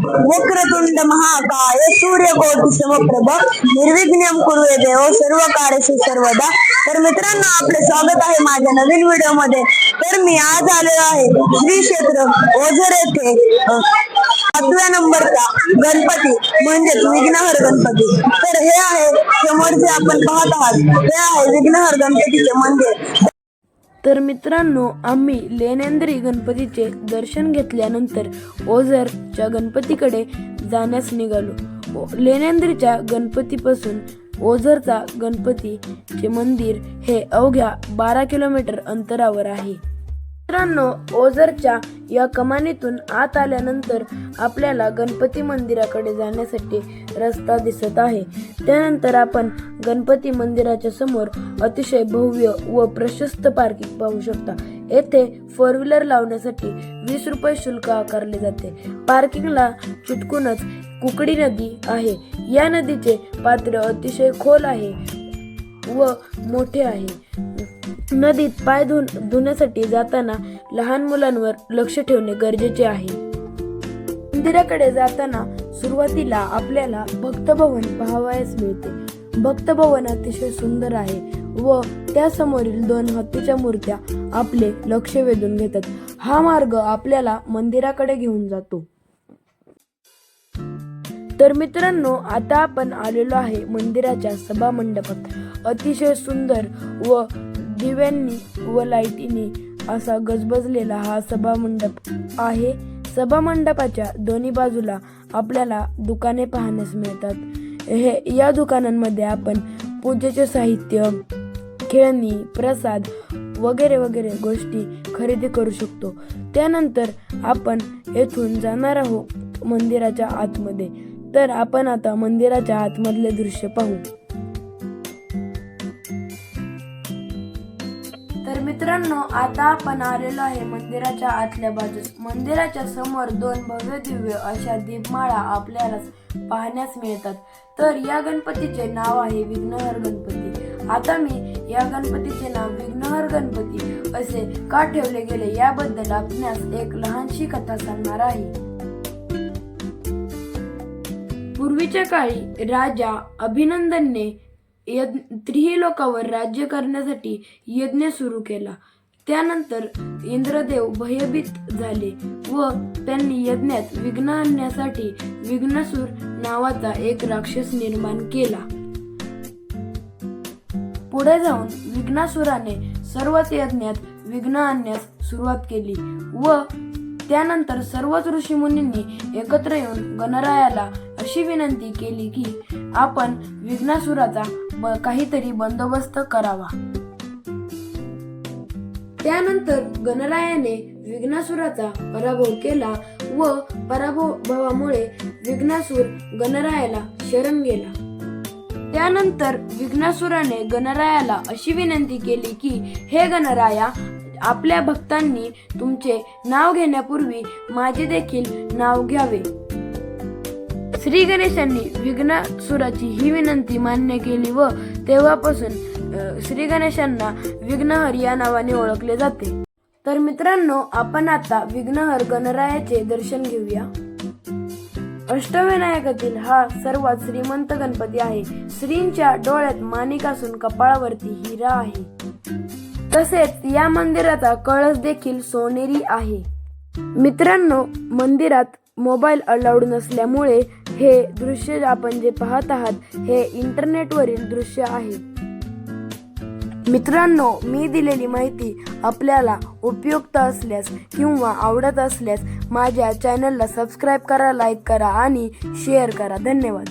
वक्रतुंड महाकाय सूर्यकोटी समप्रभ निर्विघ्नम कुरुवे देव सर्व कार्यशी सर्वदा. तर मित्रांनो आपले स्वागत आहे माझ्या नवीन व्हिडिओमध्ये तर मी आज आलेलो आहे श्री क्षेत्र ओझर येथे सातव्या नंबरचा गणपती म्हणजेच विघ्नहर गणपती. तर हे आहे समोरचे आपण पाहत आहात हे आहे विघ्नहर गणपतीचे मंदिर. तर मित्रांनो आम्ही लेनेंद्री गणपतीचे दर्शन घेतल्यानंतर ओझरच्या गणपतीकडे जाण्यास निघालो. लेण्यांद्रीच्या लेनेंद्रीच्या गणपतीपासून ओझरचा गणपतीचे मंदिर हे अवघ्या बारा किलोमीटर अंतरावर आहे. मित्रांनो ओझरच्या या कमानीतून आत आल्यानंतर आपल्याला गणपती मंदिराकडे जाण्यासाठी रस्ता दिसत आहे. त्यानंतर आपण गणपती मंदिराच्या समोर अतिशय भव्य व प्रशस्त पार्किंग पाहू शकता. येथे फोर व्हीलर लावण्यासाठी वीस रुपये शुल्क आकारले जाते. पार्किंगला चुटकूनच कुकडी नदी आहे. या नदीचे पात्र अतिशय खोल आहे व मोठे आहे. नदीत पाय धुन धुण्यासाठी जाताना लहान मुलांवर लक्ष ठेवणे गरजेचे आहे. मंदिराकडे जाताना सुरुवातीला आपल्याला भक्तभवन पाहावयास मिळते. भक्तभवन अतिशय सुंदर आहे व त्यासमोरील दोन हत्तीच्या मूर्त्या आपले लक्ष वेधून घेतात. हा मार्ग आपल्याला मंदिराकडे घेऊन जातो. तर मित्रांनो आता आपण आलेलो आहे मंदिराच्या सभा मंडपात अतिशय सुंदर व दिव्यांनी व लाईटीनी असा गजबजलेला हा सभा मंडप आहे. सभा मंडपाच्या दोन्ही बाजूला आपल्याला दुकाने पाहण्यास मिळतात. हे या दुकानांमध्ये आपण पूजेचे साहित्य खेळणी प्रसाद वगैरे वगैरे गोष्टी खरेदी करू शकतो. त्यानंतर आपण येथून जाणार आहोत मंदिराच्या आतमध्ये. तर आपण आता मंदिराच्या आतमधले दृश्य पाहू. तर मित्रांनो आता आपण आलेलो आहे मंदिराच्या आतल्या बाजूस. मंदिराच्या समोर दोन भव्य दिव्य अशा दीपमाळा आपल्याला पाहण्यास मिळतात. तर या गणपतीचे नाव आहे विघ्नहर गणपती. आता मी या गणपतीचे नाव विघ्नहर गणपती असे का ठेवले गेले याबद्दल आपणास एक लहानशी कथा सांगणार आहे. पूर्वीच्या काळी राजा अभिनंदनने यज्ञ त्रिलोकावर राज्य करण्यासाठी यज्ञ सुरू केला. त्यानंतर इंद्रदेव भयभीत झाले व त्यांनी यज्ञात विघ्न आणण्यासाठी विघ्नसूर नावाचा एक राक्षस निर्माण केला. पुढे जाऊन विघ्नासुराने सर्वच यज्ञात विघ्न आणण्यास सुरुवात केली व त्यानंतर सर्वच ऋषीमुनींनी एकत्र येऊन गणरायाला अशी विनंती केली की आपण विघ्नासुराचा ब- काहीतरी बंदोबस्त करावा. त्यानंतर गणरायाने विघ्नासुराचा पराभव केला व पराभवामुळे विघ्नासूर गणरायाला शरण गेला. त्यानंतर विघ्नासुराने गणरायाला अशी विनंती केली की हे गणराया आपल्या भक्तांनी तुमचे नाव घेण्यापूर्वी माझे देखील नाव घ्यावे. श्री गणेशांनी विघ्नासुराची ही विनंती मान्य केली व तेव्हापासून श्री गणेशांना विघ्नहर या नावाने ओळखले जाते. तर मित्रांनो आपण आता विघ्नहर गणरायाचे दर्शन घेऊया. अष्टविनायकातील हा सर्वात श्रीमंत गणपती आहे. श्रींच्या डोळ्यात माणिक असून कपाळावरती हिरा आहे. तसेच या मंदिराचा कळस देखील सोनेरी आहे. मित्रांनो मंदिरात मोबाईल अलाउड नसल्यामुळे हे दृश्य आपण जे पाहत आहात हे इंटरनेटवरील दृश्य आहे. मित्रांनो मी दिलेली माहिती आपल्याला उपयुक्त असल्यास किंवा आवडत असल्यास माझ्या चॅनलला सबस्क्राईब करा लाईक करा आणि शेअर करा. धन्यवाद.